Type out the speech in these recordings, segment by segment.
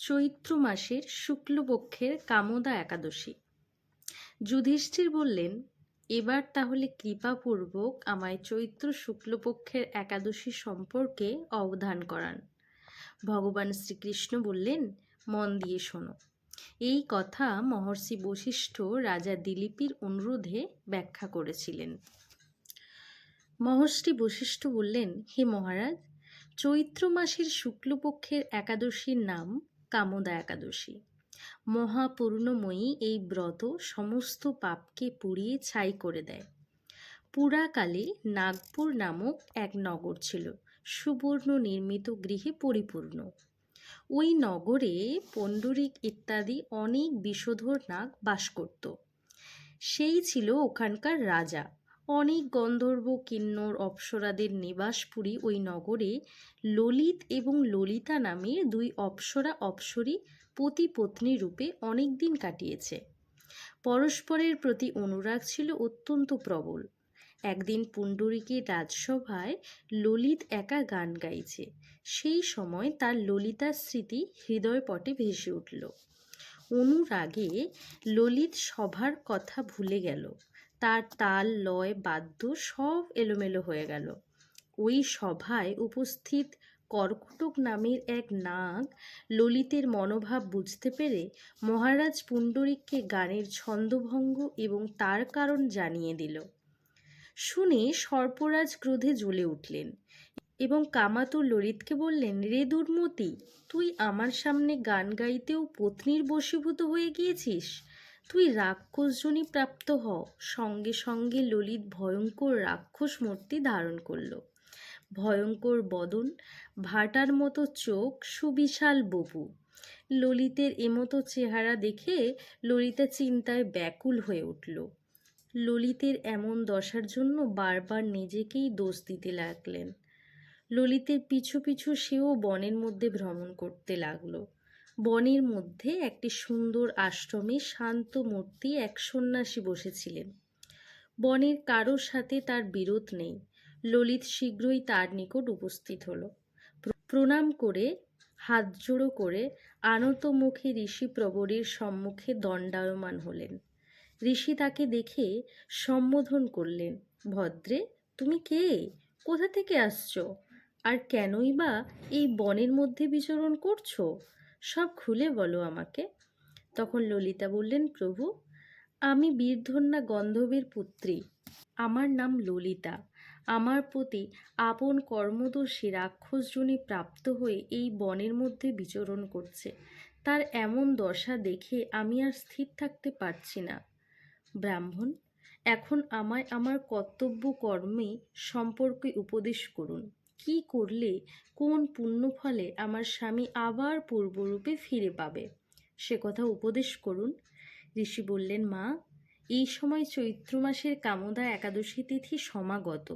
চৈত্র মাসের শুক্লপক্ষের কামদা একাদশী। যুধিষ্ঠির বললেন, এবার তাহলে কৃপাপূর্বক আমায় চৈত্র শুক্লপক্ষের একাদশী সম্পর্কে অবধান করান। ভগবান শ্রীকৃষ্ণ বললেন, মন দিয়ে শোনো। এই কথা মহর্ষি বশিষ্ঠ রাজা দিলীপীর অনুরোধে ব্যাখ্যা করেছিলেন। মহর্ষি বশিষ্ঠ বললেন, হে মহারাজ, চৈত্র মাসের শুক্লপক্ষের একাদশীর নাম কামদা একাদশী। মহাপূর্ণময়ী এই ব্রত সমস্ত পাপকে পুড়িয়ে ছাই করে দেয়। পুরাকালে নাগপুর নামক এক নগর ছিল সুবর্ণ নির্মিত গৃহে পরিপূর্ণ। ওই নগরে পণ্ডরিক ইত্যাদি অনেক বিষধর নাগ বাস করত। সেই ছিল ওখানকার রাজা। অনেক গন্ধর্ব কিন্নর অপ্সরাদের নিবাসপুরী ওই নগরে ললিত এবং ললিতা নামের দুই অপ্সরা অপ্সরী পতি পত্নী রূপে অনেক দিন কাটিয়েছে। পরস্পরের প্রতি অনুরাগ ছিল অত্যন্ত প্রবল। একদিন পুণ্ডরীকের রাজসভায় ললিত একা গান গাইছে। সেই সময় তার ললিতার স্মৃতি হৃদয়পটে ভেসে উঠল। অনুরাগে ললিত সভার কথা ভুলে গেল। তার তাল, লয়, বাদ্য সব এলোমেলো হয়ে গেল। ওই সভায় উপস্থিত কর্কটক নামের এক নাগ ললিতের মনোভাব বুঝতে পেরে মহারাজ পুণ্ডরিককে গানের ছন্দভঙ্গ এবং তার কারণ জানিয়ে দিল। শুনে সর্পরাজ ক্রোধে জ্বলে উঠলেন এবং কামাতুর ললিতকে বললেন, রে দুর্মতি, তুই আমার সামনে গান গাইতেও পত্নীর বশীভূত হয়ে গিয়েছিস? তুই রাক্ষসজনী প্রাপ্ত হ। সঙ্গে সঙ্গে ললিত ভয়ঙ্কর রাক্ষস মূর্তি ধারণ করল। ভয়ঙ্কর বদন, ভাটার মতো চোখ, সুবিশাল বপু। ললিতের এমতো চেহারা দেখে ললিতা চিন্তায় ব্যাকুল হয়ে উঠল। ললিতের এমন দশার জন্য বারবার নিজেকেই দোষ দিতে লাগলেন। ললিতের পিছু পিছু সেও বনের মধ্যে ভ্রমণ করতে লাগল। বনের মধ্যে একটি সুন্দর আশ্রমে শান্ত মূর্তি এক সন্ন্যাসী বসেছিলেন। বনের কারোর সাথে তার বিরোধ নেই। ললিত শীঘ্রই তার নিকট উপস্থিত হল। প্রণাম করে, হাত জোড়ো করে আনত মুখে ঋষি প্রবরের সম্মুখে দণ্ডায়মান হলেন। ঋষি তাকে দেখে সম্বোধন করলেন, ভদ্রে, তুমি কে? কোথা থেকে আসছো? আর কেনই বা এই বনের মধ্যে বিচরণ করছ? সব খুলে বলো আমাকে। তখন ললিতা বললেন, প্রভু, আমি বীরধন্যা গন্ধর্বের পুত্রী। আমার নাম ললিতা। আমার প্রতি আপন কর্মদর্শী রাক্ষসজনী প্রাপ্ত হয়ে এই বনের মধ্যে বিচরণ করছে। তার এমন দশা দেখে আমি আর স্থির থাকতে পারছি না। ব্রাহ্মণ, এখন আমায় আমার কর্তব্য কর্মে সম্পর্কে উপদেশ করুন। কি করলে কোন পুণ্যফলে আমার স্বামী আবার পূর্বরূপে ফিরে পাবে? সে কথা উপদেশ করুন। ঋষি বললেন, মা, এই সময় চৈত্র মাসের কামদা একাদশী তিথি সমাগত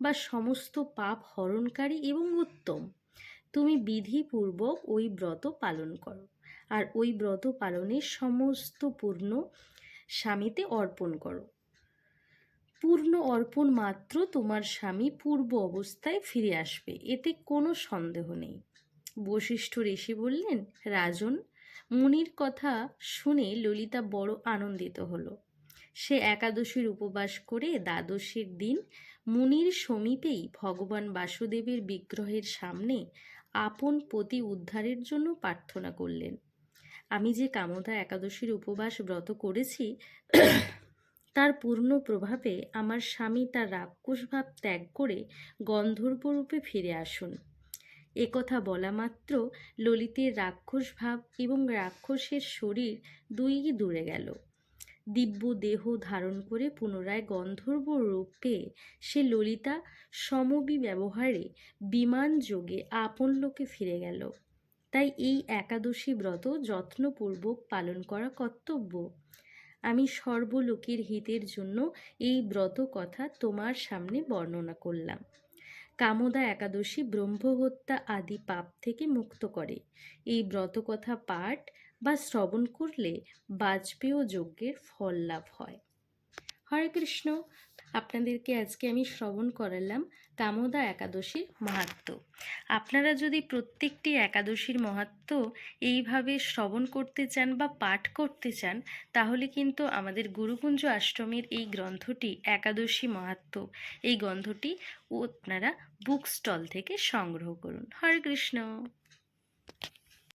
বা সমস্ত পাপ হরণকারী এবং উত্তম। তুমি বিধিপূর্বক ওই ব্রত পালন করো আর ওই ব্রত পালনের সমস্ত পূর্ণ স্বামীতে অর্পণ করো। পূর্ণ অর্পণ মাত্র তোমার স্বামী পূর্ব অবস্থায় ফিরে আসবে। এতে কোনো সন্দেহ নেই। বশিষ্ঠ ঋষি বললেন, রাজন, মুনির কথা শুনে ললিতা বড় আনন্দিত হলো। সে একাদশীর উপবাস করে দ্বাদশীর দিন মুনির সমীপেই ভগবান বাসুদেবের বিগ্রহের সামনে আপন পতি উদ্ধারের জন্য প্রার্থনা করলেন। আমি যে কামতা একাদশীর উপবাস ব্রত করেছি তার পূর্ণ প্রভাবে আমার স্বামী তার রাক্ষসভাব ত্যাগ করে গন্ধর্বরূপে ফিরে আসুন। একথা বলা মাত্র ললিতের রাক্ষস ভাব এবং রাক্ষসের শরীর দুইই দূরে গেল। দিব্য দেহ ধারণ করে পুনরায় গন্ধর্ব রূপে সে ললিতা সমবি ব্যবহারে বিমান যোগে আপন লোকে ফিরে গেল। তাই এই একাদশী ব্রত যত্নপূর্বক পালন করা কর্তব্য। আমি সর্বলোকের হিতের জন্য এই ব্রত কথা তোমার সামনে বর্ণনা করলাম। কামদা একাদশী ব্রহ্মহত্যা আদি পাপ থেকে মুক্ত করে। এই ব্রতকথা পাঠ বা শ্রবণ করলে বাজপেয় যজ্ঞের ফল লাভ হয়। হরে কৃষ্ণ, আপনাদেরকে আজকে আমি শ্রবণ করালাম কামদা একাদশীর মাহাত্ম্য আপনারা যদি প্রত্যেকটি একাদশীর মাহাত্ম্য এইভাবে শ্রবণ করতে চান বা পাঠ করতে চান, তাহলে কিন্তু আমাদের গুরুকুঞ্জ আশ্রমের এই গ্রন্থটি একাদশী মাহাত্ম্য এই গ্রন্থটি আপনারা বুক স্টল থেকে সংগ্রহ করুন। হরে কৃষ্ণ।